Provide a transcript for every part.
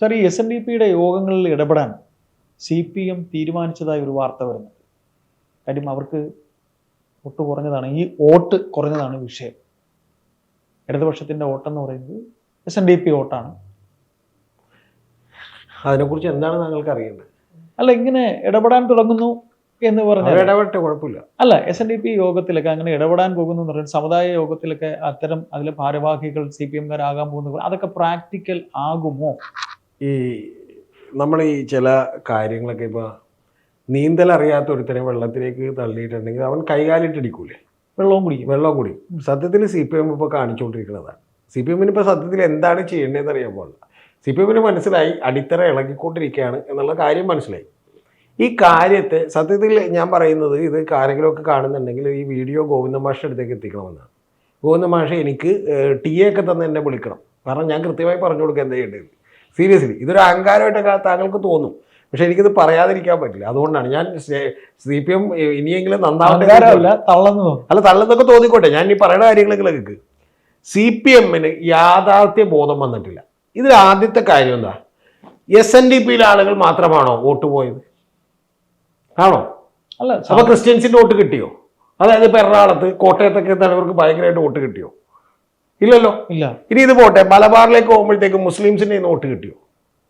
Sir ഈ S N D പിയുടെ യോഗങ്ങളിൽ ഇടപെടാൻ സി പി എം തീരുമാനിച്ചതായി ഒരു വാർത്ത വരുന്നുണ്ട്. കാര്യം അവർക്ക് വോട്ട് കുറഞ്ഞതാണ്. ഈ വോട്ട് കുറഞ്ഞതാണ് വിഷയം. ഇടതുപക്ഷത്തിന്റെ വോട്ടെന്ന് പറയുന്നത് എസ് എൻ ഡി പി വോട്ടാണ്. അതിനെക്കുറിച്ച് എന്താണ് താങ്കൾക്ക് അറിയുന്നത് അല്ല ഇങ്ങനെ ഇടപെടാൻ തുടങ്ങുന്നു എന്ന് പറഞ്ഞാൽ ഇടപെട്ടെ കുഴപ്പമില്ല. അല്ല എസ് എൻ ഡി പി യോഗത്തിലൊക്കെ അങ്ങനെ ഇടപെടാൻ പോകുന്നു എന്ന് പറയുന്നത് സമുദായ യോഗത്തിലൊക്കെ അത്തരം അതിലെ ഭാരവാഹികൾ സി പി എംകാരാകാൻ പോകുന്നു അതൊക്കെ പ്രാക്ടിക്കൽ ആകുമോ? ഈ നമ്മൾ ഈ ചില കാര്യങ്ങളൊക്കെ ഇപ്പോൾ നീന്തൽ അറിയാത്ത ഒരുത്തനെ വെള്ളത്തിലേക്ക് തള്ളിയിട്ടുണ്ടെങ്കിൽ അവൻ കൈകാലിട്ടടിക്കൂലേ? വെള്ളവും കുടിക്കും. വെള്ളവും കുടിക്കും. സത്യത്തിൽ സി പി എം ഇപ്പോൾ കാണിച്ചുകൊണ്ടിരിക്കുന്നതാണ് സി പി എമ്മിന് ഇപ്പോൾ സത്യത്തിൽ എന്താണ് ചെയ്യേണ്ടതെന്ന് അറിയാൻ പാടില്ല. സി പി എമ്മിന് മനസ്സിലായി അടിത്തറ ഇളകിക്കൊണ്ടിരിക്കുകയാണ് എന്നുള്ള കാര്യം മനസ്സിലായി. ഈ കാര്യത്തെ സത്യത്തിൽ ഞാൻ പറയുന്നത് ഇത് ആരെങ്കിലുമൊക്കെ കാണുന്നുണ്ടെങ്കിൽ ഈ വീഡിയോ ഗോവിന്ദ മാഷിന്റെ അടുത്തേക്ക് എത്തിക്കണമെന്നാണ്. ഗോവിന്ദ മാഷ എനിക്ക് ടി എ ഒക്കെ തന്നെ എന്നെ വിളിക്കണം. കാരണം ഞാൻ കൃത്യമായി പറഞ്ഞു കൊടുക്കുക എന്താ ചെയ്യേണ്ടത്? സീരിയസ്ലി ഇതൊരു അഹങ്കാരമായിട്ട് താങ്കൾക്ക് തോന്നും. പക്ഷെ എനിക്കിത് പറയാതിരിക്കാൻ പറ്റില്ല. അതുകൊണ്ടാണ് ഞാൻ സി പി എം ഇനിയെങ്കിലും നന്നാവട്ടെ തള്ളെന്ന് അല്ല തള്ളെന്നൊക്കെ തോന്നിക്കോട്ടെ. ഞാൻ ഈ പറയുന്ന കാര്യങ്ങളൊക്കെ കേൾക്ക് സി പി എമ്മിന് യാഥാർത്ഥ്യ ബോധം വന്നിട്ടില്ല. ഇതിൽ ആദ്യത്തെ കാര്യം എന്താ? എസ് എൻ ഡി പിയിലെ ആളുകൾ മാത്രമാണോ വോട്ട് പോയത്? ആണോ? അല്ല അപ്പൊ ക്രിസ്ത്യൻസിന്റെ വോട്ട് കിട്ടിയോ? അതായത് ഇപ്പൊ എറണാകുളത്ത് കോട്ടയത്തൊക്കെ തലവർക്ക് ഭയങ്കരമായിട്ട് വോട്ട് കിട്ടിയോ? ഇല്ലല്ലോ. ഇല്ല. ഇനി ഇത് പോട്ടെ മലബാറിലേക്ക് പോകുമ്പോഴത്തേക്ക് മുസ്ലിംസിന്റെ നോട്ട് വോട്ട് കിട്ടിയോ?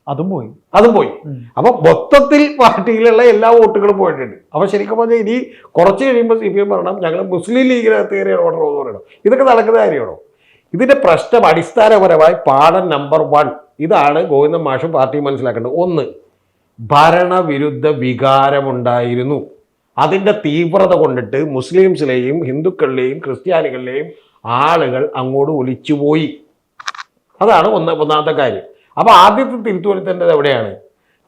അതും പോയി. അതും പോയി. അപ്പൊ മൊത്തത്തിൽ പാർട്ടിയിലുള്ള എല്ലാ വോട്ടുകളും പോയിട്ടുണ്ട്. അപ്പൊ ശരിക്കും പറഞ്ഞാൽ ഇനി കുറച്ച് കഴിയുമ്പോൾ സി പി എം പറയണം ഞങ്ങൾ മുസ്ലിം ലീഗിനകത്ത് കയറി ഓർഡർ എന്ന് പറയണം. ഇതൊക്കെ നടക്കുന്ന കാര്യമാണോ? ഇതിന്റെ പ്രശ്നം അടിസ്ഥാനപരമായി പാഠം നമ്പർ വൺ. ഇതാണ് ഗോവിന്ദൻ മാഷും പാർട്ടി മനസ്സിലാക്കേണ്ടത്. ഒന്ന് ഭരണവിരുദ്ധ വികാരമുണ്ടായിരുന്നു. അതിന്റെ തീവ്രത കൊണ്ടിട്ട് മുസ്ലിംസിലെയും ഹിന്ദുക്കളിലെയും ക്രിസ്ത്യാനികളിലെയും ആളുകൾ അങ്ങോട്ട് ഒലിച്ചുപോയി. അതാണ് ഒന്ന് ഒന്നാമത്തെ കാര്യം. അപ്പോൾ ആദ്യത്തെ തിരുത്തുവരുത്തേണ്ടത് എവിടെയാണ്?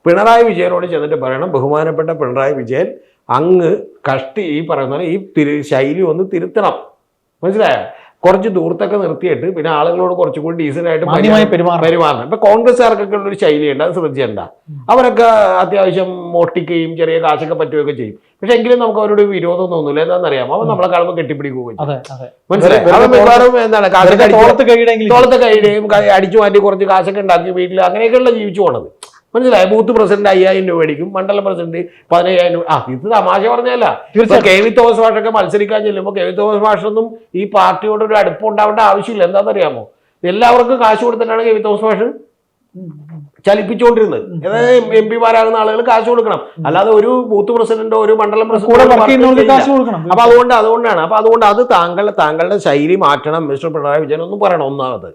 പിണറായി വിജയനോട് ചെന്നിട്ട് പറയണം ബഹുമാനപ്പെട്ട പിണറായി വിജയൻ അങ്ങ് കഷ്ടി ഈ പറയുന്ന ഈ തിരു ശൈലി ഒന്ന് തിരുത്തണം. മനസ്സിലായോ? കുറച്ച് ദൂരത്തൊക്കെ നിർത്തിയിട്ട് പിന്നെ ആളുകളോട് കുറച്ചും കൂടി ഡീസന്റ് ആയിട്ട് പെരുമാറണം. ഇപ്പൊ കോൺഗ്രസ്സുകാർക്കൊക്കെ ഉള്ളൊരു ശൈലിയുണ്ട് അത് ശ്രദ്ധിച്ചേണ്ട. അവരൊക്കെ അത്യാവശ്യം മോഷ്ടിക്കുകയും ചെറിയ കാശൊക്കെ പറ്റുകയൊക്കെ ചെയ്യും. പക്ഷെ എങ്കിലും നമുക്ക് അവരോട് വിരോധം തോന്നില്ല അറിയാം അവൻ നമ്മളെ കാണുമ്പോൾ കെട്ടിപ്പിടിക്കുകയും മനസ്സിലായി? എന്താണ് തോളത്ത് അടിച്ചു മാറ്റി കുറച്ച് കാശൊക്കെ ഉണ്ടാക്കി വീട്ടിൽ അങ്ങനെയൊക്കെയുള്ള ജീവിച്ചു പോണത്. മനസ്സിലായി? ബൂത്ത് പ്രസിഡന്റ് അയ്യായിരം രൂപ മേടിക്കും മണ്ഡലം പ്രസിഡന്റ് പതിനയ്യായിരം രൂപ. ആ ഇത് തമാശ പറഞ്ഞല്ല കെ വി തോമസ് ഭാഷൊക്കെ മത്സരിക്കാൻ ചെല്ലുമ്പോൾ കെ വി തോമസ് ഭാഷൊന്നും ഈ പാർട്ടിയോട് ഒരു അടുപ്പം ഉണ്ടാവേണ്ട ആവശ്യമില്ല. എന്താണെന്നറിയാമോ? എല്ലാവർക്കും കാശ് കൊടുത്തിട്ടാണ് കെ വി തോമസ് ഭാഷ ചലിപ്പിച്ചുകൊണ്ടിരുന്നത്. അതായത് എം പിമാരാകുന്ന ആളുകൾ കാശ് കൊടുക്കണം. അല്ലാതെ ഒരു ബൂത്ത് പ്രസിഡന്റോ ഒരു മണ്ഡലം പ്രസിഡന്റോ അപ്പൊ അതുകൊണ്ട് അതുകൊണ്ടാണ്. അപ്പൊ അതുകൊണ്ട് അത് താങ്കളുടെ താങ്കളുടെ ശൈലി മാറ്റണം. മിസ്റ്റർ പിണറായി വിജയൻ ഒന്നും പറയണം. ഒന്നാമത്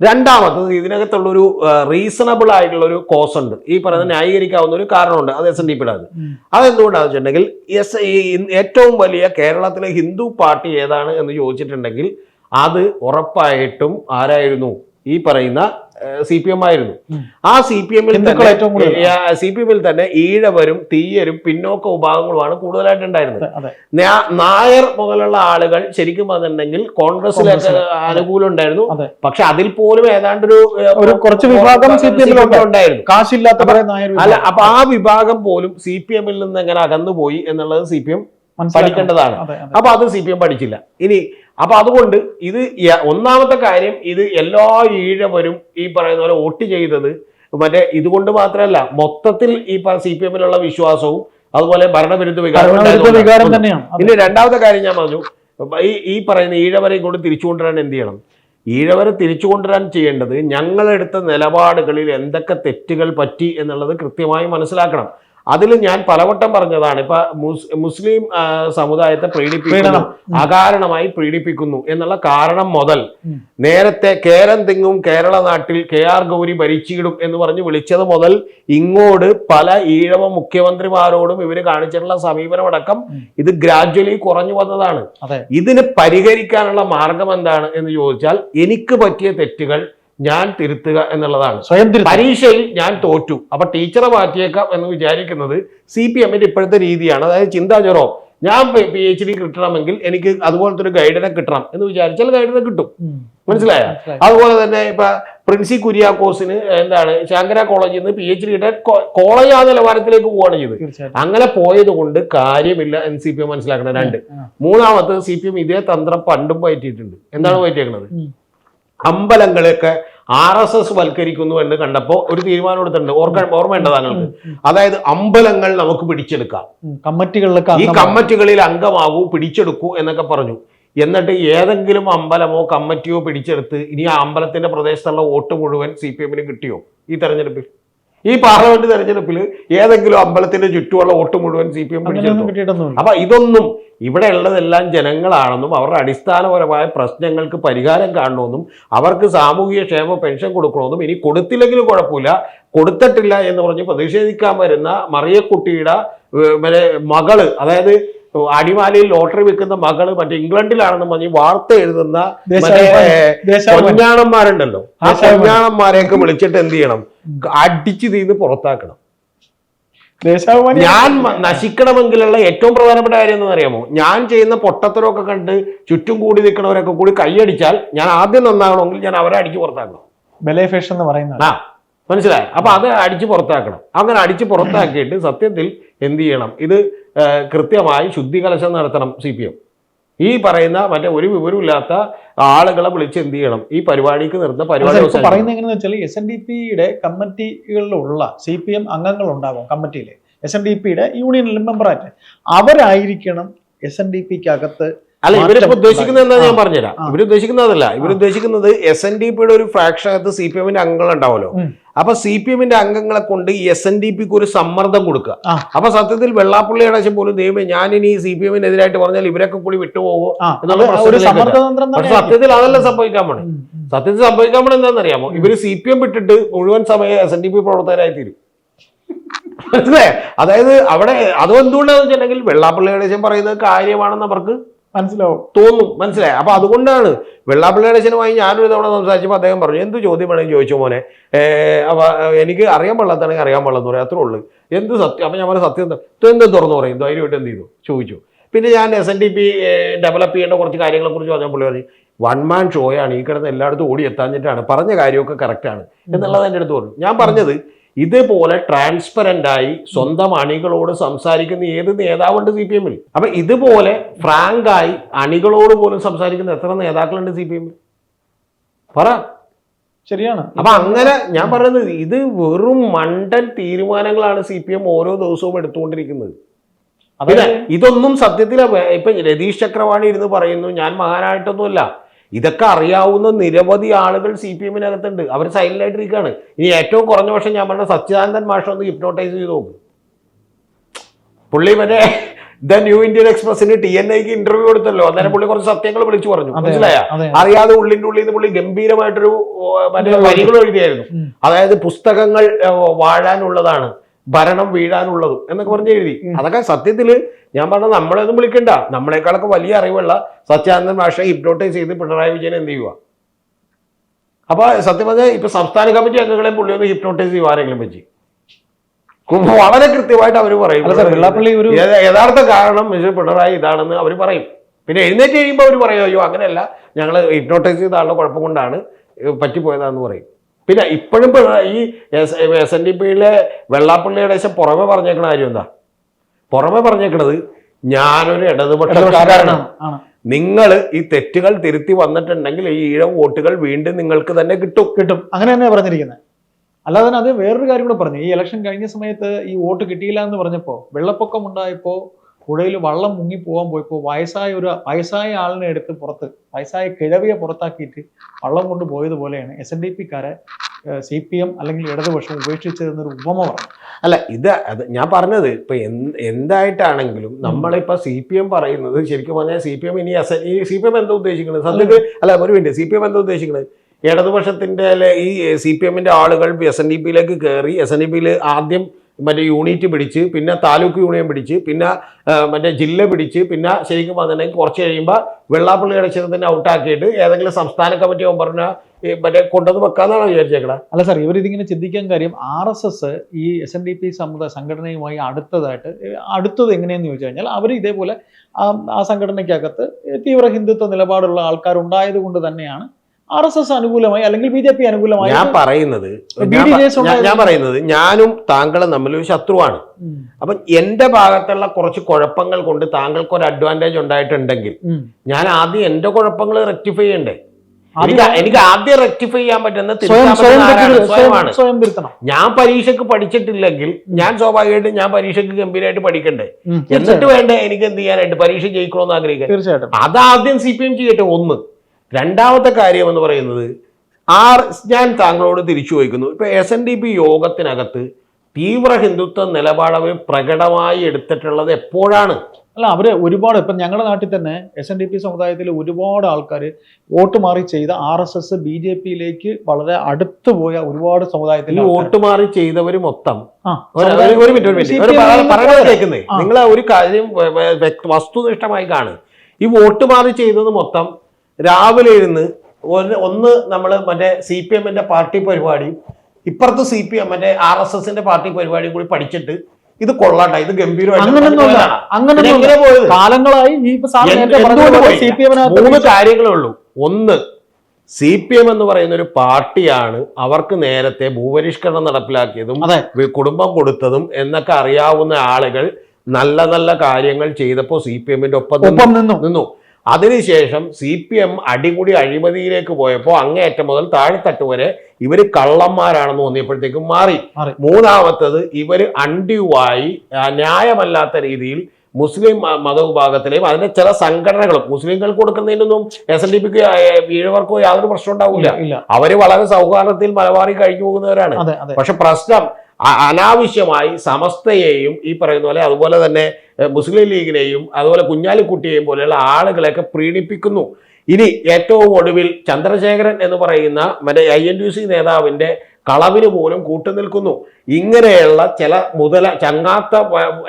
രണ്ടാമത്തത് ഇതിനകത്തുള്ളൊരു റീസണബിൾ ആയിട്ടുള്ള ഒരു കോസ് ഉണ്ട്. ഈ പറയുന്ന ന്യായീകരിക്കാവുന്ന ഒരു കാരണമുണ്ട്. അത് എസ് എൻ ഡി പിയുടെ അത്. അതെന്തുകൊണ്ടാണെന്ന് വെച്ചിട്ടുണ്ടെങ്കിൽ എസ് ഈ ഏറ്റവും വലിയ കേരളത്തിലെ ഹിന്ദു പാർട്ടി ഏതാണ് എന്ന് ചോദിച്ചിട്ടുണ്ടെങ്കിൽ അത് ഉറപ്പായിട്ടും ആരായിരുന്നു? ഈ പറയുന്ന സി പി എം ആയിരുന്നു. ആ സി പി എമ്മിൽ ഹിന്ദുക്കൾ സി പി എമ്മിൽ തന്നെ ഈഴവരും തീയരും പിന്നോക്ക വിഭാഗങ്ങളുമാണ് കൂടുതലായിട്ട് ഉണ്ടായിരുന്നത് നായർ മുതലുള്ള ആളുകൾ ശരിക്കും പറഞ്ഞിട്ടുണ്ടെങ്കിൽ കോൺഗ്രസിൽ. അനുകൂലം ഉണ്ടായിരുന്നു പക്ഷെ അതിൽ പോലും ഏതാണ്ടൊരു ഒരു കുറച്ച് വിഭാഗം സി പി ഉണ്ടായിരുന്നു. കാശില്ലാത്ത അല്ല അപ്പൊ ആ വിഭാഗം പോലും സി പി എമ്മിൽ നിന്ന് എങ്ങനെ അകന്നുപോയി എന്നുള്ളത് സി പി എം പഠിക്കേണ്ടതാണ്. അപ്പൊ അത് സി പി എം പഠിച്ചില്ല. ഇനി അപ്പൊ അതുകൊണ്ട് ഇത് ഒന്നാമത്തെ കാര്യം ഇത് എല്ലാ ഈഴവരും ഈ പറയുന്ന പോലെ വോട്ട് ചെയ്തത് മറ്റേ ഇതുകൊണ്ട് മാത്രമല്ല മൊത്തത്തിൽ ഈ സി പി എമ്മിലുള്ള വിശ്വാസവും അതുപോലെ ഭരണവിരുദ്ധ വികാരം. തന്നെയാണ്. ഇനി രണ്ടാമത്തെ കാര്യം ഞാൻ പറഞ്ഞു ഈ ഈ പറയുന്ന ഈഴവരെ കൊണ്ട് തിരിച്ചു കൊണ്ടുവരാൻ എന്ത് ചെയ്യണം? ഈഴവരെ തിരിച്ചു കൊണ്ടുവരാൻ ചെയ്യേണ്ടത് ഞങ്ങളെടുത്ത നിലപാടുകളിൽ എന്തൊക്കെ തെറ്റുകൾ പറ്റി എന്നുള്ളത് കൃത്യമായി മനസ്സിലാക്കണം. അതിൽ ഞാൻ പലവട്ടം പറഞ്ഞതാണ്. ഇപ്പൊ മുസ്ലിം സമുദായത്തെ പ്രീണിപ്പിക്കുന്നു പീഡനം. അകാരണമായി പ്രീണിപ്പിക്കുന്നു എന്നുള്ള കാരണം മുതൽ നേരത്തെ കേരം തിങ്ങും കേരള നാട്ടിൽ കെ ആർ ഗൗരി ഭരിച്ചിടും എന്ന് പറഞ്ഞ് വിളിച്ചത് മുതൽ ഇങ്ങോട്ട് പല ഈഴവ മുഖ്യമന്ത്രിമാരോടും ഇവർ കാണിച്ചിട്ടുള്ള സമീപനമടക്കം ഇത് ഗ്രാജ്വലി കുറഞ്ഞു വന്നതാണ്. ഇതിന് പരിഹരിക്കാനുള്ള മാർഗം എന്താണ് എന്ന് ചോദിച്ചാൽ എനിക്ക് പറ്റിയ തെറ്റുകൾ ഞാൻ തിരുത്തുക എന്നുള്ളതാണ്. സ്വയം പരീക്ഷയിൽ ഞാൻ തോറ്റു. അപ്പൊ ടീച്ചറെ മാറ്റിയേക്കാം എന്ന് വിചാരിക്കുന്നത് സി പി എമ്മിന്റെ ഇപ്പോഴത്തെ രീതിയാണ്. അതായത് ചിന്താചരോ ഞാൻ പി എച്ച് ഡി കിട്ടണമെങ്കിൽ എനിക്ക് അതുപോലത്തെ ഒരു ഗൈഡിനെ കിട്ടണം എന്ന് വിചാരിച്ചാൽ ഗൈഡിനെ കിട്ടും. മനസ്സിലായ? അതുപോലെ തന്നെ ഇപ്പൊ പ്രിൻസി കുര്യാക്കോസിന് എന്താണ് ശാങ്കര കോളേജിൽ നിന്ന് പി എച്ച് ഡി കിട്ടാൻ കോ- കോളേജ് ആ നിലവാരത്തിലേക്ക് പോവുകയാണ് ചെയ്തത്. അങ്ങനെ പോയത് കൊണ്ട് കാര്യമില്ല എന്ന് സി പി എം മനസ്സിലാക്കണം. രണ്ട്. മൂന്നാമത്തെ മൂന്നാമത് സി പി എം ഇതേ തന്ത്രം പണ്ടും പയറ്റിയിട്ടുണ്ട്. എന്താണ് പയറ്റിയേക്കുന്നത് ഉം. ആർ എസ് എസ് വൽക്കരിക്കുന്നു എന്ന് കണ്ടപ്പോൾ ഒരു തീരുമാനം എടുത്തിട്ടുണ്ട്. ഓർക്കാൻ ഓർമ്മയുണ്ട് താങ്കൾക്ക്? അതായത് അമ്പലങ്ങൾ നമുക്ക് പിടിച്ചെടുക്കാം. കമ്മിറ്റികളിലൊക്കെ ഈ കമ്മിറ്റികളിൽ അംഗമാകൂ പിടിച്ചെടുക്കൂ എന്നൊക്കെ പറഞ്ഞു. എന്നിട്ട് ഏതെങ്കിലും അമ്പലമോ കമ്മിറ്റിയോ പിടിച്ചെടുത്ത് ഇനി ആ അമ്പലത്തിന്റെ പ്രദേശത്തുള്ള വോട്ട് മുഴുവൻ സി പി എമ്മിന് കിട്ടിയോ ഈ തെരഞ്ഞെടുപ്പിൽ? ഈ പാർലമെന്റ് തെരഞ്ഞെടുപ്പിൽ ഏതെങ്കിലും അമ്പലത്തിന്റെ ചുറ്റുമുള്ള വോട്ട് മുഴുവൻ സി പി എം പിടിച്ചെടുത്തു? അപ്പൊ ഇതൊന്നും ഇവിടെ ഉള്ളതെല്ലാം ജനങ്ങളാണെന്നും അവരുടെ അടിസ്ഥാനപരമായ പ്രശ്നങ്ങൾക്ക് പരിഹാരം കാണണമെന്നും അവർക്ക് സാമൂഹിക ക്ഷേമ പെൻഷൻ കൊടുക്കണമെന്നും ഇനി കൊടുത്തില്ലെങ്കിലും കുഴപ്പമില്ല. കൊടുത്തിട്ടില്ല എന്ന് പറഞ്ഞ് പ്രതിഷേധിക്കാൻ വരുന്ന മറിയക്കുട്ടിയുടെ മകൾ അതായത് അടിമാലിയിൽ ലോട്ടറി വെക്കുന്ന മകൾ മറ്റേ ഇംഗ്ലണ്ടിലാണെന്ന് പറഞ്ഞ് വാർത്ത എഴുതുന്ന. കൊഞ്ഞാണന്മാരുണ്ടല്ലോ ആ. കൊഞ്ഞാണന്മാരെയൊക്കെ വിളിച്ചിട്ട് എന്ത് ചെയ്യണം? അടിച്ചു തീന്ന് പുറത്താക്കണം. ഞാൻ നശിക്കണമെങ്കിലുള്ള ഏറ്റവും പ്രധാനപ്പെട്ട കാര്യം എന്താണെന്ന് അറിയാമോ ഞാൻ ചെയ്യുന്ന പൊട്ടത്തരമൊക്കെ കണ്ട് ചുറ്റും കൂടി നിൽക്കുന്നവരൊക്കെ കൂടി കൈയടിച്ചാൽ ഞാൻ ആദ്യം നന്നാകണമെങ്കിൽ ഞാൻ അവരെ അടിച്ചു പുറത്താക്കണം. ബലേഫേഷ് എന്ന് പറയുന്നത്. ആ മനസ്സിലായി? അപ്പൊ അത് അടിച്ചു പുറത്താക്കണം. അങ്ങനെ അടിച്ചു പുറത്താക്കിയിട്ട് സത്യത്തിൽ എന്ത് ചെയ്യണം? ഇത് കൃത്യമായി ശുദ്ധി കലശം നടത്തണം സി പി എം. ഈ പറയുന്ന മറ്റേ ഒരു വിവരമില്ലാത്ത ആളുകളെ വിളിച്ച് എന്ത് ചെയ്യണം? ഈ പരിപാടിക്ക് നിർത്തുന്ന പരിപാടി. പറയുന്നത് എങ്ങനെയാന്ന് വെച്ചാൽ എസ് എൻ ഡി പിയുടെ കമ്മിറ്റികളിലുള്ള സി പി എം അംഗങ്ങൾ ഉണ്ടാകും കമ്മിറ്റിയിൽ എസ് എൻ ഡി പിയുടെ യൂണിയൻ മെമ്പറായിട്ട് അവരായിരിക്കണം എസ് എൻ ഡി പിക്ക് അകത്ത് അല്ല ഇവരിപ്പോ ഉദ്ദേശിക്കുന്നത് എന്താ ഞാൻ പറഞ്ഞുതരാം. ഇവർ ഇവർ ഉദ്ദേശിക്കുന്നതല്ല ഇവർ ഉദ്ദേശിക്കുന്നത് എസ് എൻ ഡി പിയുടെ ഒരു ഫ്രാക്ഷൻ അകത്ത് സി പി എമ്മിന്റെ അംഗങ്ങൾ ഉണ്ടാവുമല്ലോ. അപ്പൊ സി പി എമ്മിന്റെ അംഗങ്ങളെ കൊണ്ട് എസ് എൻ ഡി പിക്ക് ഒരു സമ്മർദ്ദം കൊടുക്കുക. അപ്പൊ സത്യത്തിൽ വെള്ളാപ്പള്ളി അടച്ചം പോലും ദൈവമേ ഞാൻ ഇനി സി പി എമ്മിനെതിരായിട്ട് പറഞ്ഞാൽ ഇവരൊക്കെ കൂടി വിട്ടുപോകുമോ ആ, എന്നുള്ള സത്യത്തിൽ അതല്ല സംഭവിക്കാൻ പോണേ. സത്യത്തിൽ സംഭവിക്കാൻ പോണേ എന്താണെന്നറിയാമോ? ഇവർ സി പി എം വിട്ടിട്ട് മുഴുവൻ സമയം എസ് എൻ ഡി പി പ്രവർത്തകരായി തീരും. മനസ്സിലായേ? അതായത് അവിടെ അതും എന്തുകൊണ്ടാണെന്ന് വെച്ചിട്ടുണ്ടെങ്കിൽ വെള്ളാപ്പള്ളി ഗണേശൻ പറയുന്നത് കാര്യമാണെന്ന് അവർക്ക് മനസ്സിലാവും. തോന്നും. മനസ്സിലായി. അപ്പൊ അതുകൊണ്ടാണ് വെള്ളാപ്പള്ളി ഗണേശനുമായി ഞാനൊരു തവണ സംസാരിച്ചപ്പോൾ അദ്ദേഹം പറഞ്ഞു എന്ത് ചോദ്യം വേണമെങ്കിൽ ചോദിച്ചു മോനെ? അപ്പൊ എനിക്ക് അറിയാൻ പാടില്ലാത്താണെങ്കിൽ അറിയാൻ പാടില്ലെന്ന് പറയാം. അത്രേ ഉള്ളൂ. എന്ത് സത്യം? അപ്പൊ ഞാൻ പറഞ്ഞു സത്യം എന്താ? എന്ത് തുറന്നു പറയും. ധൈര്യമായിട്ട് എന്ത് ചെയ്തു? ചോദിച്ചു. പിന്നെ ഞാൻ S N D P develop ചെയ്യേണ്ട കുറച്ച് കാര്യങ്ങളെ കുറിച്ച് പറഞ്ഞ പുള്ളി പറഞ്ഞു വൺ മാൻ ഷോയാണ് ഈ കിടന്ന് എല്ലായിടത്തും ഓടി എത്താഞ്ഞിട്ടാണ് പറഞ്ഞ കാര്യമൊക്കെ കറക്റ്റാണ് എന്നുള്ളത് എന്റെ അടുത്ത് പറഞ്ഞു. ഞാൻ പറഞ്ഞത് ഇതുപോലെ ട്രാൻസ്പെറന്റ് ആയി സ്വന്തം അണികളോട് സംസാരിക്കുന്ന ഏത് നേതാവുണ്ട് സി പി എമ്മിൽ അപ്പൊ ഇതുപോലെ ഫ്രാങ്ക് ആയി അണികളോട് പോലും സംസാരിക്കുന്ന എത്ര നേതാക്കളുണ്ട് സി പി എമ്മിൽ പറ. ശരിയാണ്. അപ്പൊ അങ്ങനെ ഞാൻ പറയുന്നത് ഇത് വെറും മണ്ടൻ തീരുമാനങ്ങളാണ് സി പി എം ഓരോ ദിവസവും എടുത്തുകൊണ്ടിരിക്കുന്നത്. അതെ ഇതൊന്നും സത്യത്തിൽ ഇപ്പൊ രതീഷ് ചക്രവാണി ഇരുന്ന് പറയുന്നു ഞാൻ മഹാനായിട്ടൊന്നുമല്ല. ഇതൊക്കെ അറിയാവുന്ന നിരവധി ആളുകൾ സി പി എമ്മിനകത്തുണ്ട്. അവർ സൈലന്റ് ആയിട്ടിരിക്കുകയാണ് ഇനി ഏറ്റവും കുറഞ്ഞ പക്ഷം ഞാൻ പറഞ്ഞ സച്ചിദാനന്ദൻ മാഷ ഒന്ന് ഹിപ്നോട്ടൈസ് ചെയ്ത് നോക്കും. പുള്ളി മറ്റേ ദ ന്യൂ ഇന്ത്യൻ എക്സ്പ്രസിന് ടി എൻ ഐക്ക് ഇന്റർവ്യൂ കൊടുത്തല്ലോ. അന്നേരം പുള്ളി കുറച്ച് സത്യങ്ങൾ വിളിച്ചു പറഞ്ഞു. മനസ്സിലായ? അറിയാതെ ഉള്ളിന്റെ ഉള്ളിൽ നിന്ന് പുള്ളി ഗംഭീരമായിട്ടൊരു മറ്റേ വരികൾ എഴുതിയായിരുന്നു. അതായത് പുസ്തകങ്ങൾ വാഴാനുള്ളതാണ്. ഭരണം വീഴാനുള്ളതും എന്നൊക്കെ പറഞ്ഞ് എഴുതി. അതൊക്കെ സത്യത്തിൽ ഞാൻ പറഞ്ഞ നമ്മളെയൊന്നും വിളിക്കണ്ട. നമ്മളെക്കാളൊക്കെ വലിയ അറിവുള്ള സത്യാനന്ദൻ ഭാഷ ഹിപ്നോട്ടൈസ് ചെയ്ത് പിണറായി വിജയൻ എന്ത് ചെയ്യുക അപ്പൊ സത്യം പറഞ്ഞാൽ ഇപ്പൊ സംസ്ഥാന കമ്മിറ്റി അംഗങ്ങളെ പുള്ളി ഒന്ന് ഹിപ്നോട്ടൈസ് ചെയ്യുക ആരെങ്കിലും വെച്ച് വളരെ കൃത്യമായിട്ട് അവർ പറയും. യഥാർത്ഥ കാരണം മിസ്റ്റർ പിണറായി ഇതാണെന്ന് അവർ പറയും. പിന്നെ എഴുന്നേറ്റ് കഴിയുമ്പോൾ അവർ പറയും അയ്യോ അങ്ങനെയല്ല. ഞങ്ങൾ ഹിപ്നോട്ടൈസ് ചെയ്ത ആളുടെ കുഴപ്പം കൊണ്ടാണ് പറ്റിപ്പോയതാന്ന് പറയും. പിന്നെ ഇപ്പോഴും ഈ എസ് എസ് എൻ ഡി പിയിലെ വെള്ളാപ്പള്ളിയുടെ ശേഷം പുറമെ പറഞ്ഞേക്കണ കാര്യം എന്താ? പുറമെ പറഞ്ഞേക്കണത് ഞാനൊരു ഇടതുപക്ഷക്കാരനാണ്. നിങ്ങൾ ഈ തെറ്റുകൾ തിരുത്തി വന്നിട്ടുണ്ടെങ്കിൽ ഈ ഈഴ വോട്ടുകൾ വീണ്ടും നിങ്ങൾക്ക് തന്നെ കിട്ടും. കിട്ടും. അങ്ങനെ തന്നെ പറഞ്ഞിരിക്കുന്നത് അല്ലാതെ തന്നെ അത് വേറൊരു കാര്യം കൂടെ പറഞ്ഞു. ഈ ഇലക്ഷൻ കഴിഞ്ഞ സമയത്ത് ഈ വോട്ട് കിട്ടിയില്ല എന്ന് പറഞ്ഞപ്പോൾ വെള്ളപ്പൊക്കം ഉണ്ടായപ്പോൾ പുഴയിൽ വള്ളം മുങ്ങി പോകാൻ പോയപ്പോൾ വയസ്സായ ഒരു വയസ്സായ ആളിനെ എടുത്ത് പുറത്ത് വയസ്സായ കിഴവിയെ പുറത്താക്കിയിട്ട് വള്ളം കൊണ്ട് പോയതുപോലെയാണ് എസ് എൻ ഡി പിക്കാരെ സി പി എം അല്ലെങ്കിൽ ഇടതുപക്ഷം ഉപേക്ഷിച്ചതെന്നൊരു ഉപമ പറഞ്ഞു. അല്ല ഇത് അത് ഞാൻ പറഞ്ഞത് ഇപ്പൊ എന്തായിട്ടാണെങ്കിലും നമ്മളിപ്പോ സി പി എം പറയുന്നത് ശരിക്കും പറഞ്ഞാൽ സി പി എം ഇനി എസ് ഈ സി പി എം എന്താ ഉദ്ദേശിക്കുന്നത്? സത്യത്തിൽ അല്ല ഒരു മിനിറ്റ്. സി പി എം എന്താ ഉദ്ദേശിക്കുന്നത്? ഇടതുപക്ഷത്തിന്റെ അല്ലെ ഈ സി പി എമ്മിന്റെ ആളുകൾ എസ് എൻ ഡി പിയിലേക്ക് കയറി എസ് എൻ ഡി പിയിൽ ആദ്യം മറ്റേ യൂണിറ്റ് പിടിച്ച് പിന്നെ താലൂക്ക് യൂണിയൻ പിടിച്ച് പിന്നെ മറ്റേ ജില്ല പിടിച്ച് പിന്നെ ശരിക്കും പറഞ്ഞിട്ടുണ്ടെങ്കിൽ കുറച്ച് കഴിയുമ്പോൾ വെള്ളാപ്പള്ളി അടച്ചതിനെ ഔട്ടാക്കിയിട്ട് ഏതെങ്കിലും സംസ്ഥാന കമ്മിറ്റി ഈ മറ്റേ കൊണ്ടുവന്ന് വെക്കാന്നാണ് വിചാരിച്ചേക്കണേ? അല്ല സാർ ഇവർ ഇതിങ്ങനെ ചിന്തിക്കാൻ കാര്യം ആർ എസ് എസ് ഈ എസ് എൻ ഡി പി സമുദായ സംഘടനയുമായി അടുത്തതായിട്ട് അടുത്തത് എങ്ങനെയെന്ന് ചോദിച്ചു കഴിഞ്ഞാൽ അവർ ഇതേപോലെ ആ സംഘടനയ്ക്കകത്ത് തീവ്ര ഹിന്ദുത്വ നിലപാടുള്ള ആൾക്കാരുണ്ടായത് കൊണ്ട് തന്നെയാണ് ആർ എസ് എസ് അനുകൂലമായി അല്ലെങ്കിൽ ബി ജെ പി അനുകൂലമായി ഞാൻ പറയുന്നത് ഞാൻ പറയുന്നത് ഞാനും താങ്കളും തമ്മിൽ ഒരു ശത്രുവാണ്. അപ്പൊ എന്റെ ഭാഗത്തുള്ള കുറച്ച് കുഴപ്പങ്ങൾ കൊണ്ട് താങ്കൾക്ക് ഒരു അഡ്വാന്റേജ് ഉണ്ടായിട്ടുണ്ടെങ്കിൽ ഞാൻ ആദ്യം എന്റെ കുഴപ്പങ്ങൾ റെക്ടിഫൈ ചെയ്യണ്ടേ? എനിക്ക് എനിക്ക് ആദ്യം റെക്ടിഫൈ ചെയ്യാൻ പറ്റുന്ന സ്വയം സ്വയം പറ്റുന്ന സ്വയമാണ് ഞാൻ പരീക്ഷക്ക് പഠിച്ചിട്ടില്ലെങ്കിൽ ഞാൻ സ്വാഭാവികമായിട്ടും ഞാൻ പരീക്ഷക്ക് ഗംഭീരമായിട്ട് പഠിക്കണ്ടേ? എന്നിട്ട് വേണ്ടേ എനിക്ക് എന്ത് ചെയ്യാനായിട്ട് പരീക്ഷ ജയിക്കണമെന്ന് ആഗ്രഹിക്കാൻ? തീർച്ചയായിട്ടും. അതാദ്യം സി പി എം ചെയ്യട്ടെ ഒന്ന്. രണ്ടാമത്തെ കാര്യം എന്ന് പറയുന്നത് ആർ ഞാൻ താങ്കളോട് തിരിച്ചു ചോദിക്കുന്നു. ഇപ്പൊ എസ് എൻ ഡി പി യോഗത്തിനകത്ത് തീവ്ര ഹിന്ദുത്വ നിലപാടവ് പ്രകടമായി എടുത്തിട്ടുള്ളത് എപ്പോഴാണ്? അല്ല അവർ ഒരുപാട് ഇപ്പം ഞങ്ങളുടെ നാട്ടിൽ തന്നെ എസ് എൻ ഡി പി സമുദായത്തിൽ ഒരുപാട് ആൾക്കാർ വോട്ട് മാറി ചെയ്ത R S S B J പിയിലേക്ക് വളരെ അടുത്ത് പോയ ഒരുപാട് സമുദായത്തിൽ വോട്ട് മാറി ചെയ്തവർ മൊത്തം. ഒരു- മിനിറ്റ്. നിങ്ങൾ ഒരു കാര്യം വസ്തുനിഷ്ഠമായി കാണും ഈ വോട്ട് മാറി ചെയ്തത് മൊത്തം രാവിലെ ഇരുന്ന് ഒന്ന് നമ്മൾ മറ്റേ സി പി എമ്മിന്റെ പാർട്ടി പരിപാടി ഇപ്പുറത്ത് സി പി എം മറ്റേ ആർ എസ് എസിന്റെ പാർട്ടി പരിപാടിയും കൂടി പഠിച്ചിട്ട് ഇത് കൊള്ളാണ്ട ഇത് ഗംഭീരമായിട്ട് മൂന്ന് കാര്യങ്ങളേ ഉള്ളൂ. ഒന്ന് സി പി എം എന്ന് പറയുന്ന ഒരു പാർട്ടിയാണ് അവർക്ക് നേരത്തെ ഭൂപരിഷ്കരണം നടപ്പിലാക്കിയതും. കുടുംബം കൊടുത്തതും എന്നൊക്കെ അറിയാവുന്ന ആളുകൾ നല്ല നല്ല കാര്യങ്ങൾ ചെയ്തപ്പോൾ സി പി എമ്മിന്റെ ഒപ്പം നിന്നു. അതിനുശേഷം സി പി എം അടിമുടി അഴിമതിയിലേക്ക് പോയപ്പോൾ അങ്ങേയറ്റം മുതൽ താഴെത്തട്ട് വരെ ഇവർ കള്ളന്മാരാണെന്ന് തോന്നിയപ്പോഴത്തേക്കും മാറി. മൂന്നാമത്തത് ഇവർ അൺഡ്യൂവായി ന്യായമല്ലാത്ത രീതിയിൽ മുസ്ലിം മതവിഭാഗത്തിലെയും അതിന്റെ ചില സംഘടനകളും മുസ്ലിങ്ങൾക്ക് കൊടുക്കുന്നതിനൊന്നും എസ് എൻ ഡി പിക്ക് വീഴവർക്കോ യാതൊരു പ്രശ്നം ഉണ്ടാവില്ല. അവർ വളരെ സൗഹാർദ്ദത്തിൽ മലബാറി കഴിഞ്ഞു പോകുന്നവരാണ്. പക്ഷെ പ്രശ്നം അനാവശ്യമായി സമസ്തയെയും ഈ പറയുന്ന പോലെ അതുപോലെ തന്നെ മുസ്ലിം ലീഗിനെയും അതുപോലെ കുഞ്ഞാലിക്കുട്ടിയെയും പോലെയുള്ള ആളുകളെയൊക്കെ പ്രീണിപ്പിക്കുന്നു. ഇനി ഏറ്റവും ഒടുവിൽ ചന്ദ്രശേഖരൻ എന്ന് പറയുന്ന മറ്റേ ഐ എൻ യു സി നേതാവിന്റെ കളവിന് പോലും കൂട്ടുനിൽക്കുന്നു ഇങ്ങനെയുള്ള ചില മുതല ചങ്ങാത്ത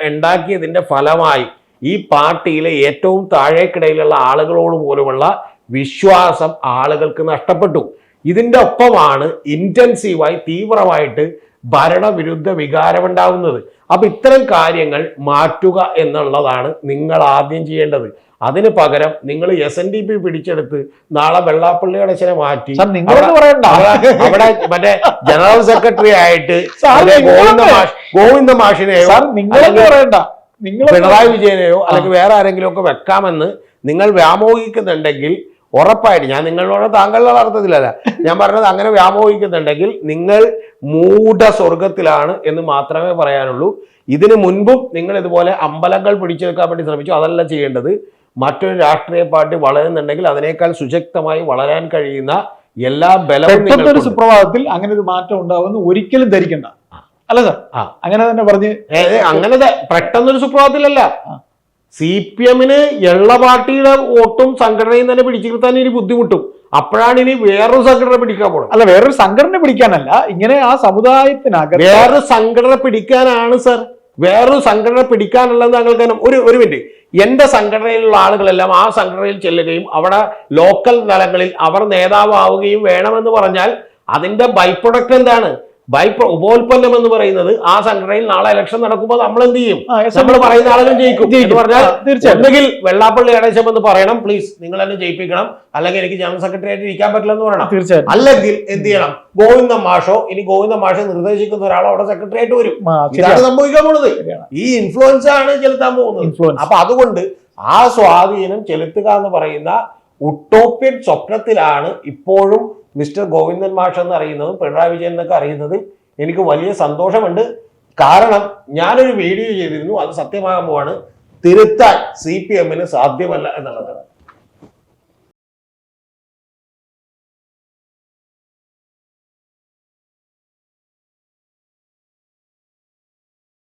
ഉണ്ടാക്കിയതിന്റെ ഫലമായി ഈ പാർട്ടിയിലെ ഏറ്റവും താഴേക്കിടയിലുള്ള ആളുകളോട് പോലുമുള്ള വിശ്വാസം ആളുകൾക്ക് നഷ്ടപ്പെട്ടു. ഇതിന്റെ ഒപ്പമാണ് ഇന്റൻസീവായി തീവ്രമായിട്ട് ഭരണവിരുദ്ധ വികാരമുണ്ടാകുന്നത് അപ്പൊ ഇത്തരം കാര്യങ്ങൾ മാറ്റുക എന്നുള്ളതാണ് നിങ്ങൾ ആദ്യം ചെയ്യേണ്ടത്. അതിന് പകരം നിങ്ങൾ എസ് എൻ ഡി പി പിടിച്ചെടുത്ത് നാളെ വെള്ളാപ്പള്ളി അടച്ചനെ മാറ്റി. അവിടെ മറ്റേ ജനറൽ സെക്രട്ടറി ആയിട്ട് ഗോവിന്ദ മാഷ് ഗോവിന്ദ മാഷിനെയോ പറയണ്ട. നിങ്ങൾ പിണറായി വിജയനെയോ അല്ലെങ്കിൽ വേറെ ആരെങ്കിലും ഒക്കെ വെക്കാമെന്ന് നിങ്ങൾ വ്യാമോഹിക്കുന്നുണ്ടെങ്കിൽ ഉറപ്പായിട്ട് ഞാൻ നിങ്ങളോട് താങ്കളുടെ അർത്ഥത്തിലല്ല. ഞാൻ പറഞ്ഞത് അങ്ങനെ വ്യാമോഹിക്കുന്നുണ്ടെങ്കിൽ നിങ്ങൾ മൂഢ സ്വർഗത്തിലാണ് എന്ന് മാത്രമേ പറയാനുള്ളൂ. ഇതിനു മുൻപും നിങ്ങൾ ഇതുപോലെ അമ്പലങ്ങൾ പിടിച്ചെടുക്കാൻ വേണ്ടി ശ്രമിച്ചു. അതല്ല ചെയ്യേണ്ടത്. മറ്റൊരു രാഷ്ട്രീയ പാർട്ടി വളരുന്നുണ്ടെങ്കിൽ അതിനേക്കാൾ സുശക്തമായി വളരാൻ കഴിയുന്ന എല്ലാ ബലവും ഒരു. സുപ്രഭാതത്തിൽ അങ്ങനെ ഒരു മാറ്റം ഉണ്ടാവുമെന്ന് ഒരിക്കലും ധരിക്കണ്ട അല്ല സാർ. അങ്ങനെ തന്നെ പറഞ്ഞ് അങ്ങനെ പെട്ടെന്നൊരു സുപ്രഭാതത്തിലല്ല. സി പി എമ്മിന് എള്ള പാർട്ടിയുടെ വോട്ടും സംഘടനയും തന്നെ പിടിച്ചു നിർത്താൻ ഇനി ബുദ്ധിമുട്ടും അപ്പോഴാണ് ഇനി വേറൊരു സംഘടന പിടിക്കാൻ പോകുന്നത് അല്ല വേറൊരു സംഘടന പിടിക്കാനല്ല ഇങ്ങനെ ആ സമുദായത്തിനകത്ത് വേറൊരു സംഘടന പിടിക്കാനാണ് സർ വേറൊരു സംഘടന പിടിക്കാനുള്ളത് താങ്കൾക്ക് ഒരു ഒരു മിനിറ്റ് എന്റെ സംഘടനയിലുള്ള ആളുകളെല്ലാം ആ സംഘടനയിൽ ചെല്ലുകയും അവിടെ ലോക്കൽ തലങ്ങളിൽ അവർ നേതാവാവുകയും വേണമെന്ന് പറഞ്ഞാൽ അതിന്റെ ബൈ പ്രൊഡക്റ്റ് എന്താണ്? ബൈ ഉപോൽപ്പന്നം എന്ന് പറയുന്നത് ആ സംഘടനയിൽ നാളെ ഇലക്ഷൻ നടക്കുമ്പോൾ നമ്മൾ എന്ത് ചെയ്യും നമ്മൾ പറയുന്ന ആളുകൾ ജയിക്കും പറഞ്ഞാൽ തീർച്ചയായും ഒന്നുകിൽ വെള്ളാപ്പള്ളി ഗണേശം എന്ന് പറയണം പ്ലീസ് നിങ്ങൾ എന്നെ ജയിപ്പിക്കണം അല്ലെങ്കിൽ എനിക്ക് ജനറൽ സെക്രട്ടറി ആയിട്ട് ഇരിക്കാൻ പറ്റില്ല എന്ന് പറയണം. തീർച്ചയായും അല്ലെങ്കിൽ എന്ത് ചെയ്യണം? ഗോവിന്ദ മാഷോ ഇനി ഗോവിന്ദ മാഷോ നിർദ്ദേശിക്കുന്ന ഒരാൾ അവിടെ സെക്രട്ടറി ആയിട്ട് വരും. ഇതാണ്. സംഭവിക്കാൻ പോകുന്നത്. ഈ ഇൻഫ്ലുവൻസ് ആണ് ചെലുത്താൻ പോകുന്നത്. അപ്പൊ അതുകൊണ്ട് ആ സ്വാധീനം ചെലുത്തുക എന്ന് പറയുന്ന ഉട്ടോപ്യൻ സ്വപ്നത്തിലാണ് ഇപ്പോഴും മിസ്റ്റർ ഗോവിന്ദൻ മാഷ് എന്ന് അറിയുന്നതും പിണറായി വിജയൻ എന്നൊക്കെ അറിയുന്നതിൽ എനിക്ക് വലിയ സന്തോഷമുണ്ട്. കാരണം ഞാനൊരു വീഡിയോ ചെയ്തിരുന്നു. അത് സത്യമാകുമ്പോഴാണ് തിരുത്താൻ സി പി എമ്മിന് സാധ്യമല്ല എന്നുള്ളതാണ്.